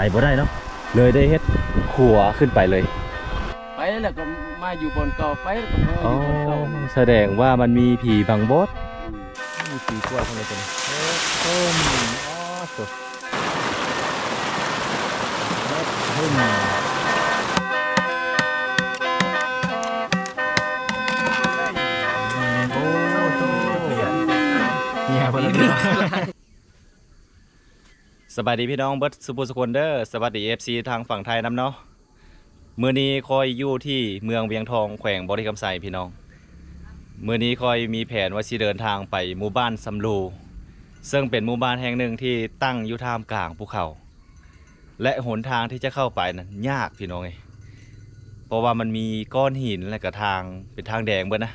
ไปบ่ได้เนาะเลยได้เฮ็ดขัวขึ้นไปเลย ไปแล้วก็มาอยู่บนเก่าไปแล้วก็มาออ๋อยู่บนเก่าแสดงว่ามันมีผีบังบดมีผีกล้วยข้างในตัวนี้เพิ่มอ๋อสุดเพิ่มโอ้โหเนี่ยพอดี สบายดีพี่น้องเบิร์ดสุภูสกุลเดอร์สวัสดีเอฟซีทางฝั่งไทยน้ำเนาะมือนี้คอยอยู่ที่เมืองเวียงทองแขวงบริคำไซพี่น้องมือนี้คอยมีแผนว่าสิเดินทางไปหมู่บ้านสำลูซึ่งเป็นหมู่บ้านแห่งหนึ่งที่ตั้งอยู่ท่ามกลางภูเขา และหนทางที่จะเข้าไปนั้นยากพี่น้องเอ้ยเพราะว่ามันมีก้อนหินและก็ทางเป็นทางแดงเบิดนะ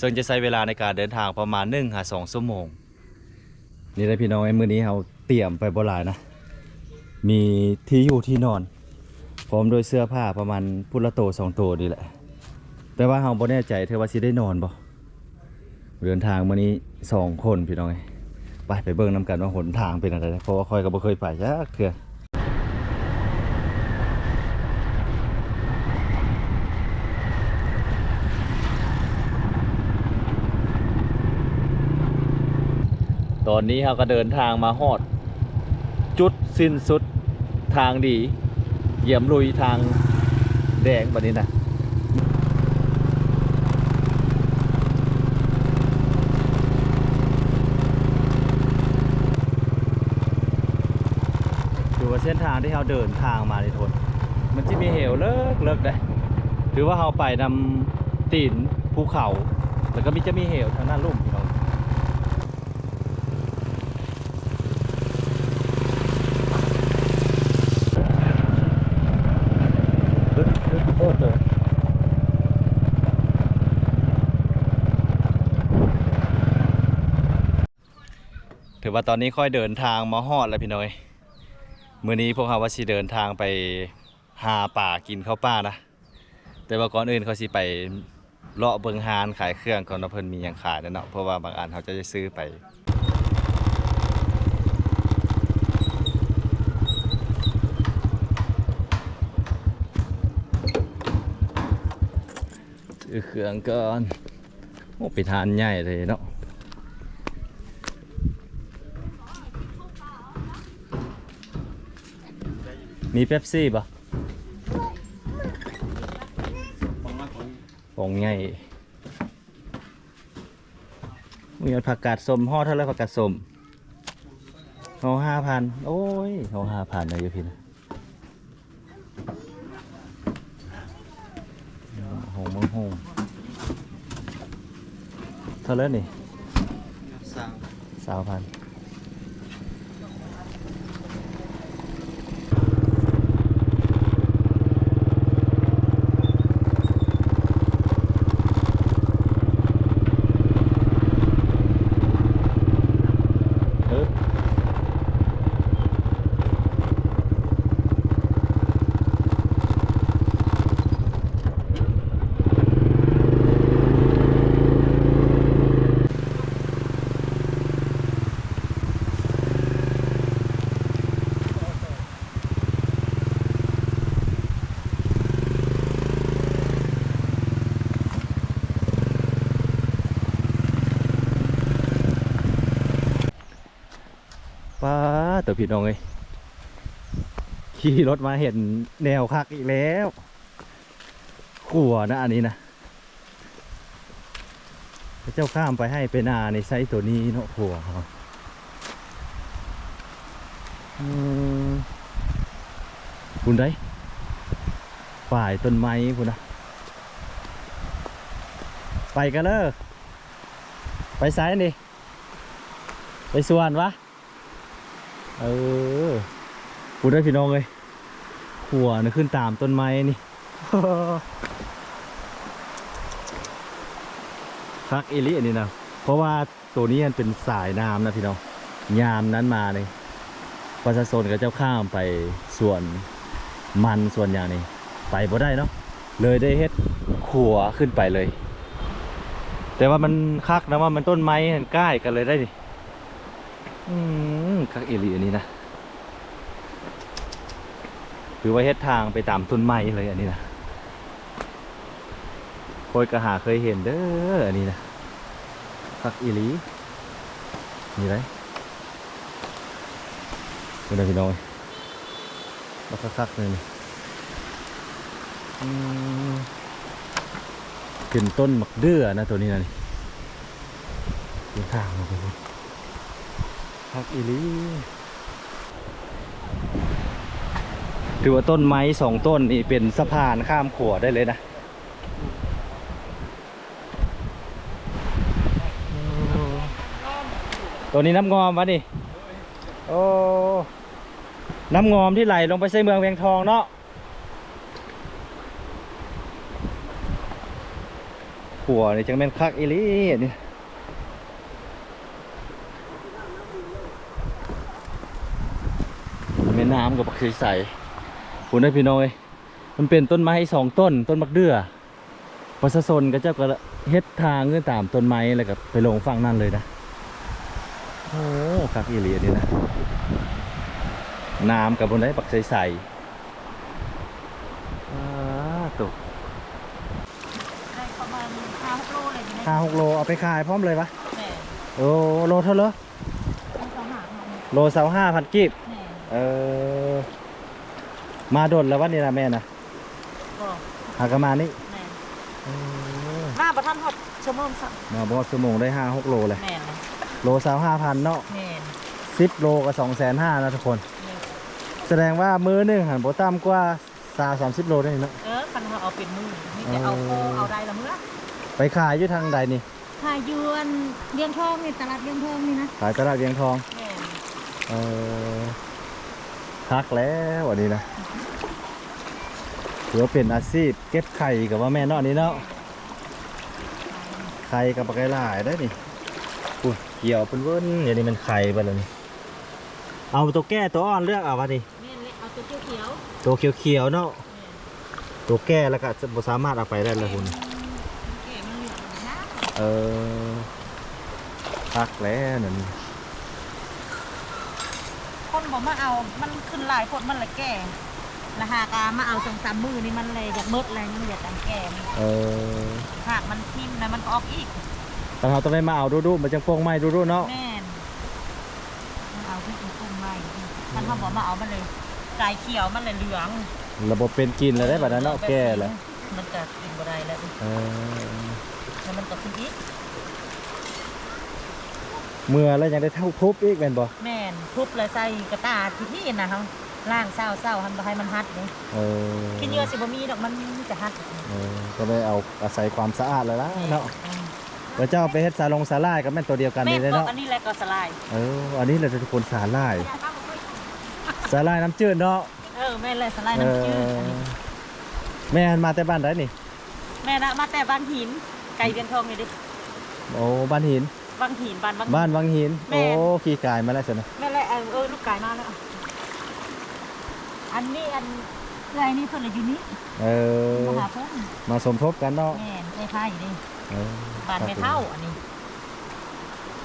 ซึ่งจะใช้เวลาในการเดินทางประมาณ1นึ่งหาสองชั่วโมงนี่นะพี่น้องไอ้มือนี้เรา ตรียมไปบ่หลายนะ มีที่อยู่ที่นอน พร้อมด้วยเสื้อผ้าประมาณพุละโตสองโตนี่แหละ แต่ว่าเราบ่แน่ใจเธอว่าสิได้นอนบ่เดินทางมื้อนี้สองคนพี่น้องเอ้ยไปไปเบิ่งนํกันว่าหนทางเป็นอะไรนะเพราะว่าคอยก็บ่เคยไปจักเทื่อตอนนี้เราก็เดินทางมาฮอด จุดสิ้นสุดทางดี เหยี่ยมลุยทางแดงแบบนี้นะถือว่าเส้นทางที่เราเดินทางมาในทน มันจะมีเหวเลิกเลิกได้ถือว่าเราไปนำตีนภูเขา แล้วก็มีจะมีเหวทางด้านลุ่มพี่น้องือว่าตอนนี้ค่อยเดินทางมาฮอดแล้วพี่น้อยมื้อนี้พวกเขาว่าสิเดินทางไปหาป่ากินข้าวป่านะ แต่ว่าก่อนอื่นเขาสิไปเลาะเบิงฮานขายเครื่องก่อนว่าเพิ่นมีหยังขายแล้วเนาะเพราะว่าบางอันเขาจะได้ซื้อไปซื้อเครื่องก่อนโอ้ไปทานใหญ่เลยเนาะ มีเป๊ปซี่ปะปองใหญ่มีผักกาดสมห่อเท่าไรผักกาดสมห่อห้าพันโอ้ยห่อห้าพันเลยอยู่พี่นะโหมังโหเท่าไรนี่สร้างสาวพันเออป้า ตัวผิดน้องเลยขี่รถมาเห็นแนวคักอีกแล้วขัวนะอันนี้นะพระเจ้าข้ามไปให้ไปนาในไซต์ตัวนี้เนาะขัวเขาคุณได้ฝ่ายต้นไม้คุณนะไปกันเลยไปซ้ายนี่ไปสวนวะ เออพูดได้พี่น้องเลยหัวนะขึ้นตามต้นไม้นี่คักเอลิอันนี้นะเพราะว่าตัวนี้มันเป็นสายน้ำนะพี่น้องยามนั้นมาเลยประชาชนกับเจ้าข้ามไปส่วนมันส่วนอย่างนี้ ไปบ่ได้เนาะเลยได้เฮ็ดขัวขึ้นไปเลย แต่ว่ามันคักนะว่ามันต้นไม้มันใกล้กันเลยได้ดิอืม คักเอลีอันนี้นะถือว่าเฮ็ดทางไปตามต้นไม้เลยอันนี้นะโคยกระหาเคยเห็นเด้ออันนี้นะคักเอีหลีนี่ไรคุณพี่น้องมาคักๆเลยนี่อืมเป็นต้นมักเดือนะตัวนี้นะนี่เป็นทางมาไปเลย คักอีลีถือว่าต้นไม้สองต้นนี่เป็นสะพานข้ามขัวได้เลยนะตัวนี้น้ำงอมวะนี่โอ้น้ำงอมที่ไหลลงไปใส่เมืองเวียงทองเนาะขัวนี่จังเป็นคักอีลีอันนี่แม่น้ำกับบักใสๆคุณได้พี่น้อยมันเป็นต้นไม้สองต้น ต้นมักเดือประชาชนก็เจ้าก็เฮ็ดทางขึ้นตามต้นไม้แล้วก็ไปลงฝั่งนั่นเลยนะโอ้คักอีหลีอันนี่นะน้ำกับบนได้ปักใสๆอ่าตกได้ประมาณห้าหกโลเลยอยู่ในห้าหกโลเอาไปขายพร้อมเลยปะแม่โอ้โลเท่าไหรต้องสองหางมันโลสาวห้าพันกีบแม่เออ มาโดดแล้ววันนี้นะแม่นะก็หากนมานี่แม่เออมาประทันหดชั่วโมงสักมาบอสมงได้ห้าหกโลเลย แม่นะโลสาวห้าพันเนาะแม่สิบโลกับสองแสนห้านะทุกคน แม่แสดงว่ามือหนึ่งหันโบต่ำกว่าสาสามสิบโลได้เนาะ เออคันเขาเอาเป็นมือนี่แต่เอาโคเอาได้ละเมื่อไปขายอยู่ทางใดนี่ ขายยวนเลี้ยงทองนี่ตลาดเลี้ยงทองนี่นะขายตลาดเวียงทอง แม่เออ พักแล้ววันนี้นะถือว่าเป็นอาชีพเก็บไข่กับว่าแม่เนาะอันนี้เนาะไข่กับปลาไหลหลายได้นี่อุ้ยเกี่ยวเป็นเวิ้นอย่างนี้มันไข่ไปแล้วนี่เอาตัวแก้ตัวอ่อนเลือกเอาวะนี่แม่เลยเอาตัวเขียวตัวเขียวๆเนาะๆแม่ตัวแก้แล้วก็จะบ่สามารถเอาไปได้เลยคุณแก่มันเหลืองนะเออพักแล้วนั่น คนบอกมาเอา มันขึ้นหลายคนมันเลยแก่ราคากามาเอาสองสามมือนี่มันเลยอยากเมิดอะไรมันอยากการแก่มันเออหากมันทิ่มนะมันออกอีกแต่เราต้องได้มาเอาดูๆมันจังโป่งไม้ดูๆเนาะแม่นมันเอาที่กุ้งไม่ท่านเขาบอกมาเอามันเลยกายเขียวมันเลยเหลือง ระบบเป็นกินแล้วได้แบบนั้นเนาะแก้แล้วมันจะกินบ่ได้แล้วเออแล้วมันก็ขึ้นอีก เมื่อแล้วยังได้เท่าทุบอีกเป็นบ่แม่นทุบเลยใส่กระตาที่ที่นะเขาล่างเศร้าเศร้าทำให้มันฮัดเลยเออกินเยอะสิบ่มีดอกมันจะฮัดเออก็ได้เอาอาศัยความสะอาดแล้วล่ะเนาะอืมแล้วเจ้าไปเฮ็ดสาลงสาลายกับแม่นตัวเดียวกันแม่นี่นเลยตัวเนาะอันนี้แหละก็สลายเอออันนี้แหละทุกคนสาลายสาลายน้ำจืดเนาะเออแม่นเลยสลายเอน้ำจืดออันนี้แม่นมาแต่บ้านไดนี่ แม่นะมาแต่บ้านหินไก่เวียนทองนี่ดิโอ้บ้านหิน บางหินบ้านบางบ้านวังหิน แม่ โอ้นขี่กายมาแล้วสินะแม่นเลยเออเออลูกไก่มาแล้ว อันนี้อันไรนี่เพิ่นเลยอยู่นี่เออ มาหาเพิ่นมาสมทบกันเนาะแม่นไอ้ไผ่นี่เออบ้านแม่เท่าอันนี้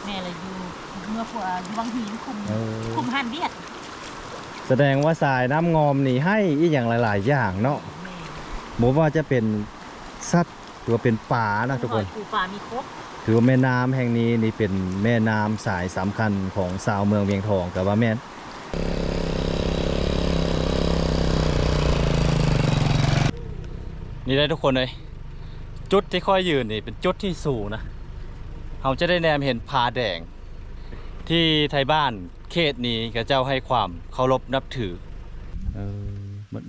แม่เลยอยู่เมื่อพวกอยู่บางหินคุมเออคุมหันเดียดแสดงว่าสายน้ำงอมนี่ให้อีกอย่างหลาย ๆ อย่างเนาะ แม่บอกว่าจะเป็นสัตว์ หรือว่าเป็นป่านะทุกคนปูปลามีครบถือว่าแม่น้ำแห่งนี้นี่เป็นแม่น้ำสายสำคัญของชาวเมืองเวียงทองกับว่าแม่นนี่ได้ทุกคนเลยจุดที่ค่อยยืนนี่เป็นจุดที่สูงนะเราจะได้แนมเห็นผาแดง ที่ไทยบ้านเขตนี้กับเจ้าให้ความเคารพนับถือเออมัน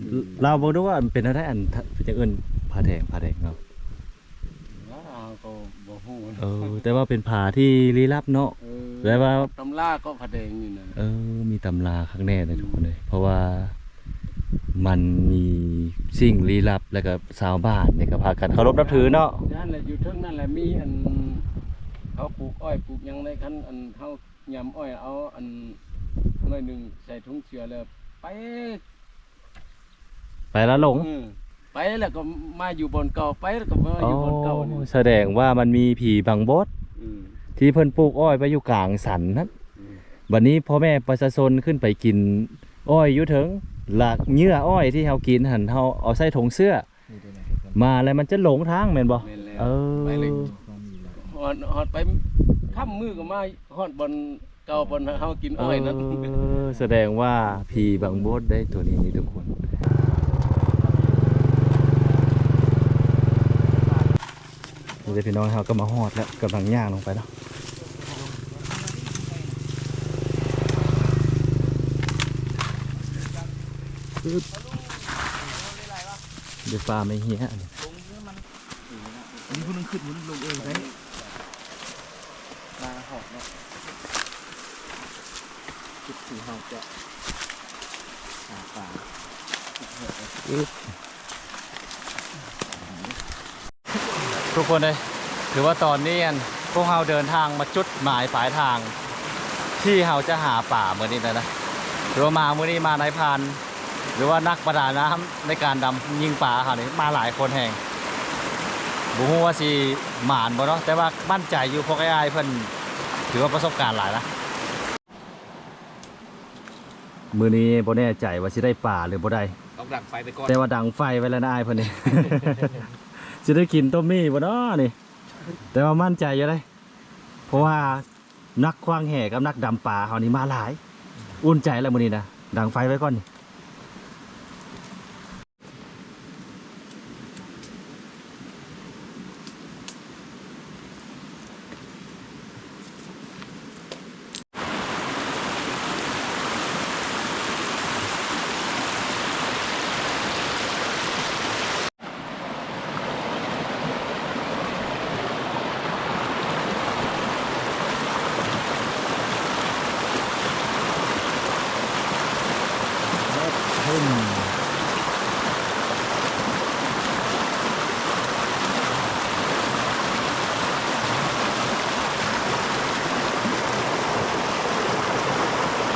เราบอกด้วยว่ามันเป็นอะไรอันเป็นอย่างอื่นผาแดงผาแดงเนาะว้าวก็บ่ฮู้ เออ แต่ว่าเป็นผาที่ลี้ลับเนาะเออแล้วว่า ตำราก็ผาแดงนี่นะเออ มีตำราข้างแน่เลยทุกคนเลย เพราะว่ามันมีสิ่งลี้ลับแล้วก็ชาวบ้านเนี่ยก็พากันเคารพนับถือเนาะนั่นแหละอยู่เทึงนั่นแหละมีอันเขาปลูกอ้อยปลูกหยังในคันอันเฮายำอ้อยเอาอันหน่อยหนึงใส่ถุงเสือแล้วไปไปแล้วหลง อืม ไปแล้วก็มาอยู่บนเก่าไปแล้วก็มาอ๋ออยู่บนเก่านี่แสดงว่ามันมีผีบางบดอืมที่เพิ่นปลูกอ้อยไปอยู่กลางสันนั้นอืมวันนี้พ่อแม่ประชาชนขึ้นไปกิน อ้อยอยู่เถิงหลากเหยื่ออ้อยที่เฮากินหันเฮาเอาใส่ถุงเสื้อ มาแล้วมันจะหลงทางแม่นบ่ แม่นแล้วเออ ไปเลยฮอดฮอดไปค่ำมือก็มาฮอดบนเก่าบนเฮากินอ้อยนั้นเออแสดงว่าผีบางโบดได้ตัวนี้นี่ทุกคน นี่จะพี่น้องเขาก็มาฮอดแล้วกำลังย่างลงไปแล้วเดี๋ยวปลาไม่เหี้ยอันนี้นี่คุณนึงขึ้นคุณลงเองได้มาหอกเนาะจุดสีหอกจะหาปลา ทุกคนเลยถือว่าตอนนี้อันพวกเราเดินทางมาจุดหมายปลายทาง ที่เราจะหาป่าเมื่อนี้นะนะหรือว่ามาเมื่อนี้มานายพรานหรือว่านักประดาน้ำในการดำยิงป่าเขานี่มาหลายคนแห่งบุฮูว่าสิหมานบ่เนาะแต่ว่ามั่นใจอยู่พวกไอ้ายเพิ่นถือว่าประสบการณ์หลายนะมือนี้บ่แน่ใจว่าสิได้ป่าหรือบ่ได้ต้องดักไฟไปก่อนแต่ว่าดังไฟไว้แล้วนะไอ้ายเพิ่นนี่ จะได้กินต้มมี่บ่เนาะนี่ แต่ว่ามั่นใจอยู่เลยเพราะว่านักควางแห่กับนักดำป่าเขานี่มาหลาย อุ่นใจแล้วมื้อนี้นะดังไฟไว้ก่อนนี่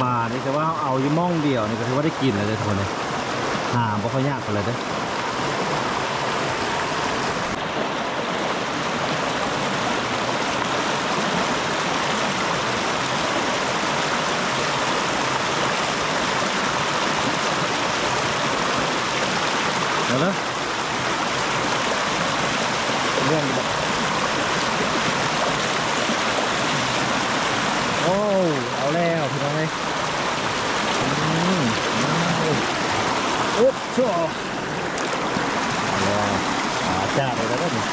ป่านี่ แต่ว่าเอายี่ม่องเดียวนี่ก็ถือว่าได้กินแล้วเด้ทุกคนเลยหาบ่ค่อยยากกันเลยเด้อเดี๋ยวนะเรื่องนี้บอกโอ้ เอาแล้วพี่น้องเลยอืมอุ๊บชั่วว้าวขาจ้าไปแล้วก็นี่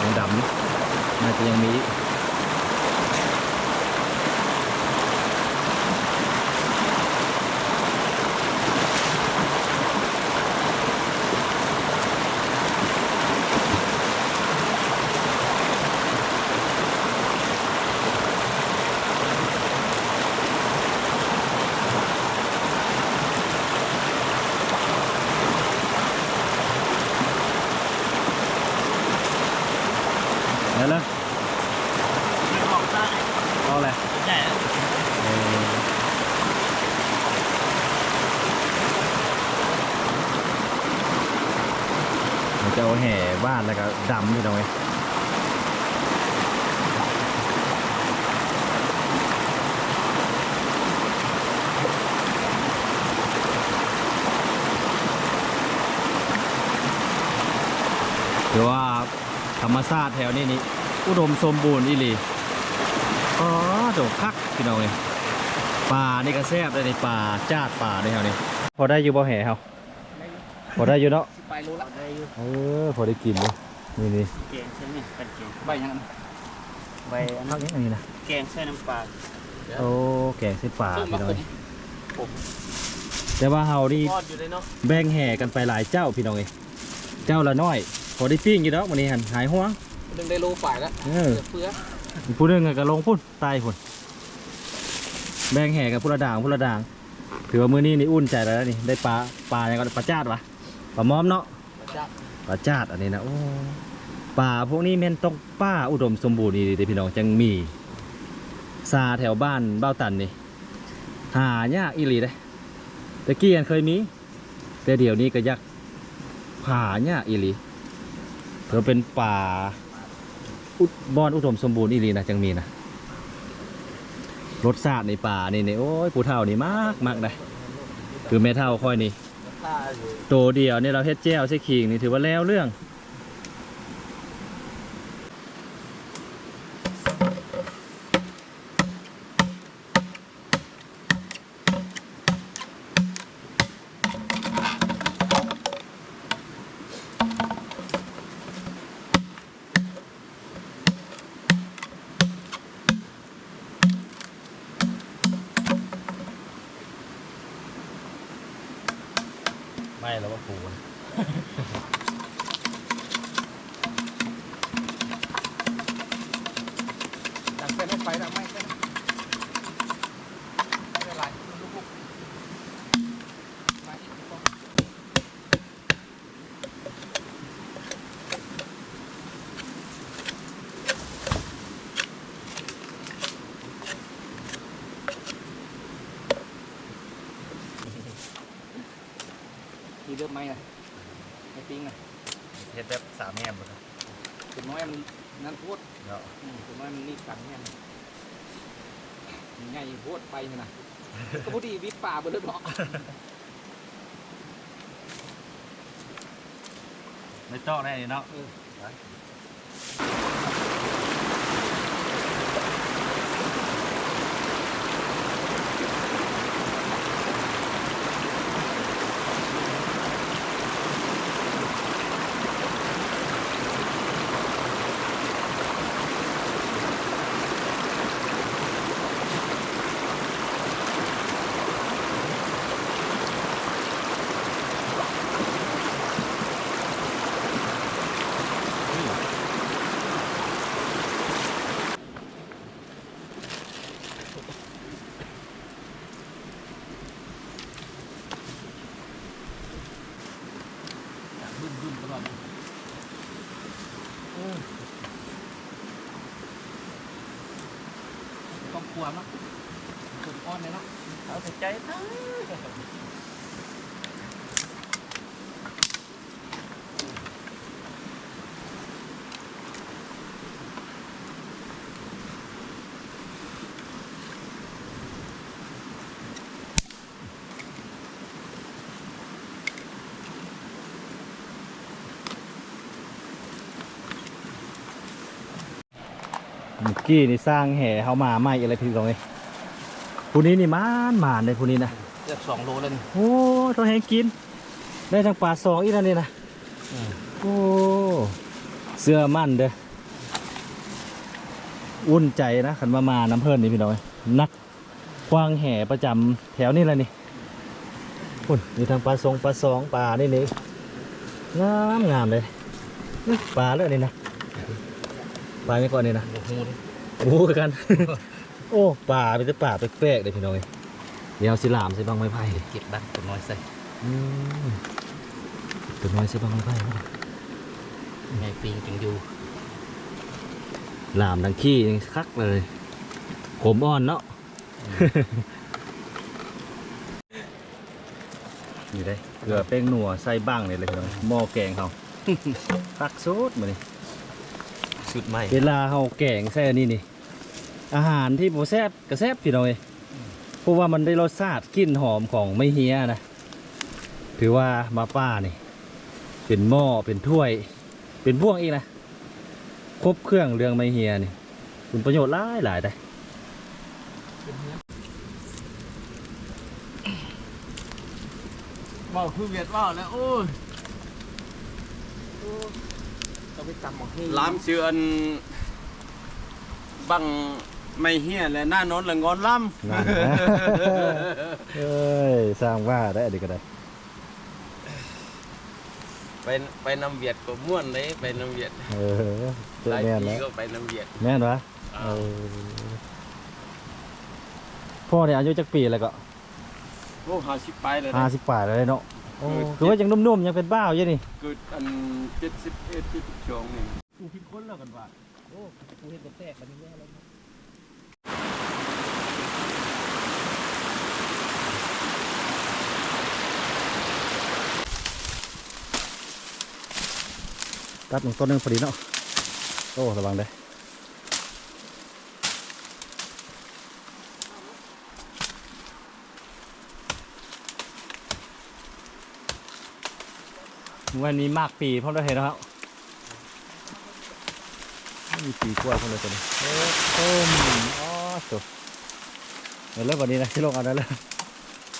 ยังดำนี่น่าจะ ยังมีอีกเดี๋ยวนะเอาอะไรเออเดี๋ย วจะเอาแห่บ้านแล้วก็ดำอยู่ตรงนี้ถือว่าธรรมชาติแถวนี้นี่อุดมสมบูรณ์อีหลีอ๋อโดดคักพี่น้องเอ้ยป่านี่ก็แซ่บเลยในป่าจาดป่าในแถวนี้ พอได้อยู่บ่แห่เฮา พอได้อยู่เนาะไปรู้ละได้อยู่เออพอได้กินเลยนี่นี่แกงใช่ไหมเป็นแกงใบยังใบอันพันั้กนนี้อันนี้นะแกงใส่น้ำปลาโอ้แกงใส่ป่าส้มพี่มาน้องขเอ้มยผมแต่ว่าเฮานี่ทอดอยู่เลยเนาะแบ่งแห่กันไปหลายเจ้าพี่น้องเอ้ยเจ้าละน้อย พอได้ปิ้งอยู่เนาะวันนี้หันหายห่วงดึงได้โลฝ่ายแล้วเออเฟือผู้หนึงก็ลงพุ่นตายพุ่นแบ่งแห่กับผู้ละด่างผู้ละด่าง ถือว่ามื้อนี้นี่อุ่นใจแล้วนะนี่ได้ปลาปลาอย่างก็ปลาจาดวะ ปลาม้อมเนาะจ้าปลาจาดอันนี้นะโอ้ป่าพวกนี้แม่นต้องป้าอุดมสมบูรณ์นี่เด้อพี่น้องจังมีซาแถวบ้านเบ้าตันนี่หายากอีหลีเด้ตะกี้อันเคยมี แต่เดี๋ยวนี้ก็ยักหายากอีหลีเธอเป็นป่าอุดบอนอุดมสมบูรณ์อีหลีนะจังมีนะรสชาติในป่านี่นี่โอ้ยผู้เฒ่านี่มากมากเลยคือแม่เฒ่าค่อยนี่ ตัวเดียวเนี่ยเราเฮ็ดแจ้วใช้ขิงนี่ถือว่าแล้วเรื่อง แล้วก็ปูนะ ทีเริ่มไหมนะไม่ปิ้งนะเฮ็ดแบบสามแง่มเลยถึงน้อยมันนั่นพูดเนาะอืมถึงน้อยมันนี่กันเนี่ยมันง่ายพูดไปนะก็พอดีวิทย์ป่าบนเรือเนาะไม่เจาะแน่นี่เนาะ บึ้มบึ้มตลอดต้องกลัวมั้งคนอ้อนเลยเนาะ เอาแต่ ใจทั้งเมื่อกี้นี่สร้างแห่เฮามาใหม่อะไรพี่ตรงนี้ ผู้นี้นี่มานมานเลยผู้นี้นะเกือบสองโลแล้วนี่โอ้เท่าแหงกิน ได้ทั้งปลาสองอีกแล้วนี่นะโอ้เสื้อมั่นเด้ออุ่นใจนะขันมามาน้ำเพิ่นนี่พี่น้อยนักควางแห่ประจำแถวนี่แหละนี่อุ่นมีทั้งปลาสองปลาสองปลานี่นี่งามงามเลยนี่ปลาเลยนี่นะปลาไม่ก่อนนี่นะโอ้โหดิโอ้กันโอ้ป่าเป็นแต่ป่าแปลกๆเลยพี่น้องเอ้ยเดี๋ยวเอาสิหลามใส่บังไม้ไผ่ดิเก็บบ้างตัวน้อยใส่อืมตัวน้อยใส่บังไม้ไผ่บ่ไงปีงจึงอยู่หลามดังขี้ยังคักเลยขมอ่อนเนาะอยู่ได้เกลือเป้งหนัวใส่บ้างเลยเลยพี่น้องหม้อแกงเขาคักสุดมานี่สุดใหม่เวลาเขาแกงใส่อันนี้นี่ อาหารที่โบแซบกระแซบพี่น้องเอ้ยเพราะว่ามันได้รสชาติกลิ่นหอมของไม่เฮียนะถือว่ามาป้านี่เป็นหม้อเป็นถ้วย เป็นบ่วงอีกนะครบเครื่องเรื่องไม่เฮียนี่คุณประโยชน์หลายหลายได้ว้าวคือเวียดว้าวแล้วโอ้ยต้องไปจำหมอให้ล้ำเชือนบัง ไม่เฮียและหน้านนละงอนล้นั่นนะเอ้ยสร้างว่าได้ดีก็ได้ำไปไปนำเวียดก็ม่วนเลยไปนำเวียดเออเจอหลายแม่นปีแล้วก็ไปนำเวียดแม่นวะเออพ่อเนี่ยอายุจักปีแล้วก็โอ้หาสิบไปเลยห้าสิบปลายแล้วเนาะโอ้คือว่ายังนุ่มๆยังเป็นบ้าวอยู่นี่ เกิดอันเจ็ดสิบเอ็ดเจ็ดสิบสองนี่ กูพิคนแล้วกันว่าโอ้กูเห็นกับแตกกันนี่แย่เลย ตัดหนึ่งต้นหนึ่งพอดีเนาะโอ้ระวังเลยวันนี้มากปีเพราะเราเห็นแล้วมีปีกล้วยพ่อเราตัวนี้อ้มอ๋อสุดเดี๋ยวเริ่มวันนี้นะที่ลงเอาได้แล้ว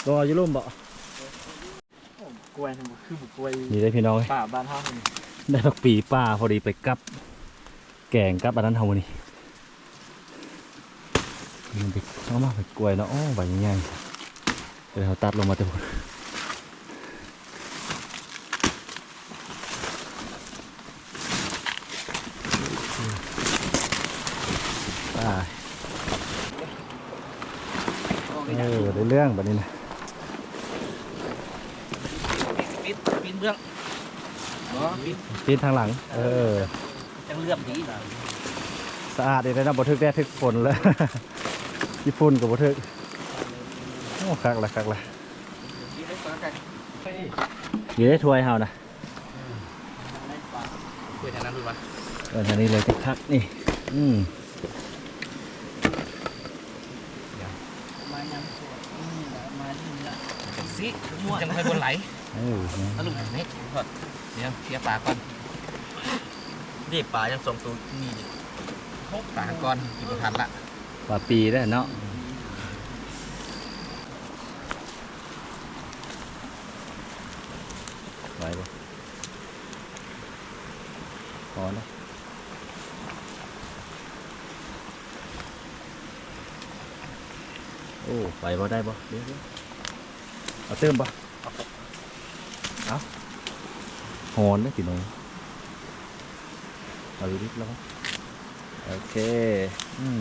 ลงเอาจะร่มบ่กล้วยคือบุกล้วยนี่ได้พี่น้องป่าบ้านห้องนึา ได้ผักปีป้าพอดีไปกับ แกงกับอันนั้นเฮานี่มันไปเอามาไปกล้วยเนาะโอ้ใบใหญ่เดี๋ยวเขาตัดลงมาแต่หมดป้าเออได้เรื่องแบบนี้นะ ปิดปิดเบื้องบ่ ปิดปีนทางหลัง เออจังเลือบดีสะอาดเลยนะบัทึกแด้ทึกฝนเลยญี่ปุ่นกับบัทึกโอ้คักละคักละปิดให้ฟังกันอยู่ได้ถ้วยเฮานะคุยทางนั้นดูวะเออทางนี้เลยที่คักนี่ อืมมายังสวยนี่แหละมาที่นี่ละจังสิจังไปบนไหลเออตะลุกนี่ทอดเดี๋ยวเคลียร์ปากก่อน นี่ป่ายังสองตัวนี่ปาก่อนกินบ่ทันละปลาปีได้เนาะไหวปะพอแล้วโอ้ไหวบ่ได้บ่เดี๋ยวเดี๋ยวเอาเติมบ่เอาหอนนะพี่น้อง เอาดูดิแล้วก็โอเคอืม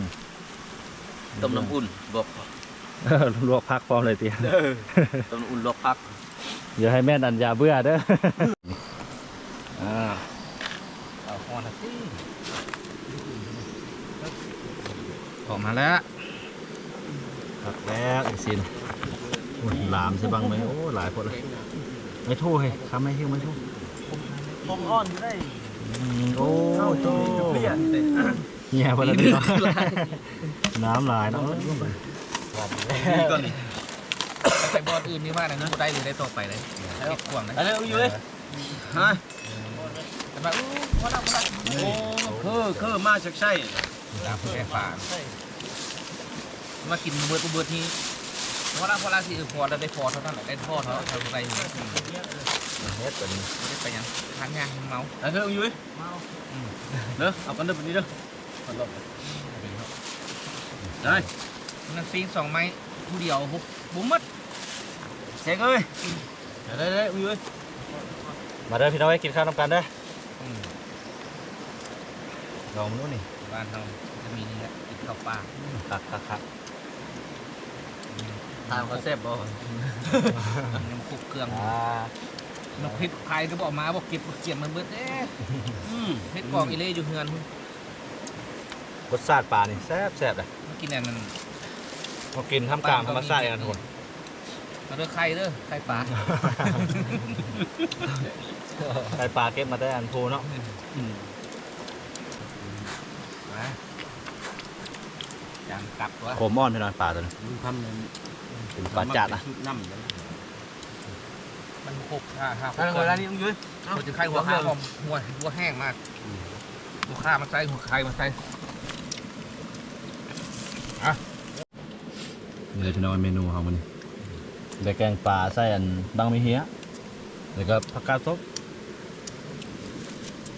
ต้มน้ำอุ่นบอกเออลวกพักพร้อมเลยเตียต้มน้ำอุ่นลวกพักอย่าให้แม่นันยาเบื่อเด้ออ่าเอาฮอนนะสิออกมาแล้วพักแล้วไอ้สินโอ้ยหลามใช่บ้างไหมโอ้หลายคนเลยไม่ทู่ให้คำไม่เที่ยวไม่ทู่ผมอ่อนอยู่ได้อืม โอ้โตเปลี่ยนเงียบไปแล้วพี่น้องน้ำลายเนาะก่อนนี่ไปบอลอื่นนี่ว่านะบ่ได้หรือได้ต่อไปเลยติดกวางนะอะไรอยู่เลยฮะแต่ว่าอู้พอแล้วพอแล้วโอ้คือคือมาจากใช่ตามแก่ฝามากินเบิดเบิดที่พอแล้วพอแล้วสิพอแล้วได้พอเท่านั้นแหละได้พอเท่าเท่าไรนี่ เฮ็ดตัวนี้ไม่ได้ไปยังทางยางเมาอะไรอยู่เลยเด้อเอากันเด้อแบบนี้เด้อได้นั่นปีนสองไม้ผู้เดียวบุบุมัดเซ็กเอ้ยได้ได้อยู่เลยมาเด้อพี่น้องให้กินข้าวน้ำกันเด้อลองมาดูนี่บ้านเราจะมีนี่แหละกินข้าวปลาคักคักคักตามเขาแซ่บบ่น้ำคุกเครื่องอ่า น้ำพริกไทยก็บอกมาบอกเก็บเกี่ยมมันเบิดเอ๊ะอืมเพชรกองอีเล่อยู่เฮือนรสชาติปลานี่แซ่บแซ่บเลยมากินอันนั้นพอกินท่ามกลางธรรมชาติเองนะทุกคนมาเด้อไข่เด้อไข่ปลาไข่ปลาเก็บมาได้อันโพเนาะมาจานกลับตัวโคมอ่อนพี่น้องปลาตัวนี้ทำเลยเป็นปลาจัดนะน้ำเลย มันครบห้าห้านั่นเวลานี้ต้องยืนหัวจะไข่หัวข้าหอมหัวหัวแห้งมากหัวข้ามาใส่หัวไข่มาใส่เลยพี่น้องเมนูของมันได้แกงปลาใส่อันบางมีเฮียแล้วก็ผักกาดซบ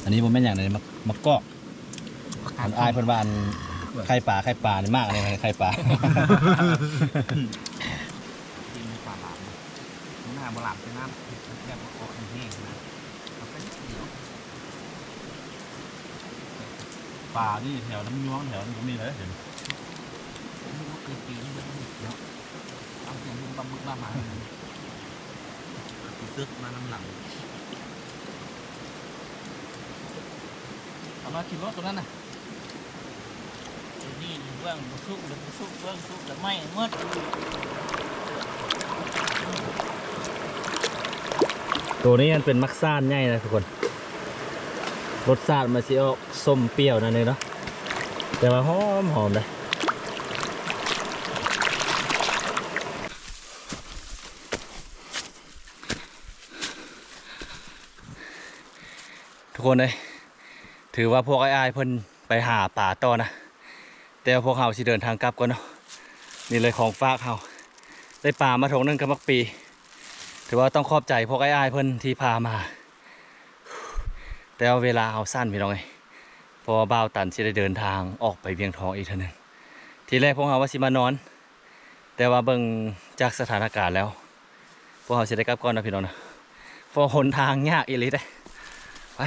อันนี้ผมเป็นอย่างไรมักมักกอกอันอายเพิ่นว่าอันไข่ปลาไข่ปลานี่มากเลยไข่ปลา กินปลาหลามห น้าบหลามเป็นน้ำแบบออกแห้งนะเอาไปนิดเดียวปลานี่แถวน้ำย้องแถวนี้ก็มีเลยเห็นไม่รู้ปีปีนี้มันเดี๋ยวเอาเสียงมึงบะมึกมามาซึกมาน้ำหลังเอามากินรถตรงนั้นน่ะนี่เบื้องสุกหรือสุกเบื้องสุกแล้วไม่เมื่อ ตัวนี้มันเป็นมักซ่านใหญ่นะทุกคนรสชาติมันสิออกส้มเปรี้ยวนั่นเลยเนาะแต่ว่าหอมหอมเลยทุกคนเลยถือว่าพวกไอ้ายๆเพิ่นไปหาป่าต่อนะ แต่ว่าพวกเฮาสิเดินทางกลับก่อนเนาะนี่เลยของฝากเฮาได้ป่ามาถงนึงกับมักปี ถือว่าต้องขอบใจพวกไอ้ไอ้เพิ่นที่พามา แต่ว่าเวลาเอาสั้นพี่น้องไงพอบ่าวตันสิได้เดินทางออกไปเวียงทองอีกเท่านึงทีแรกพวกเราว่าสิมานอน แต่ว่าเบิ่งจากสถานการณ์แล้ว พวกเราสิได้กลับก่อนนะพี่น้องนะพอหนทางยากอีเลีเด้ไป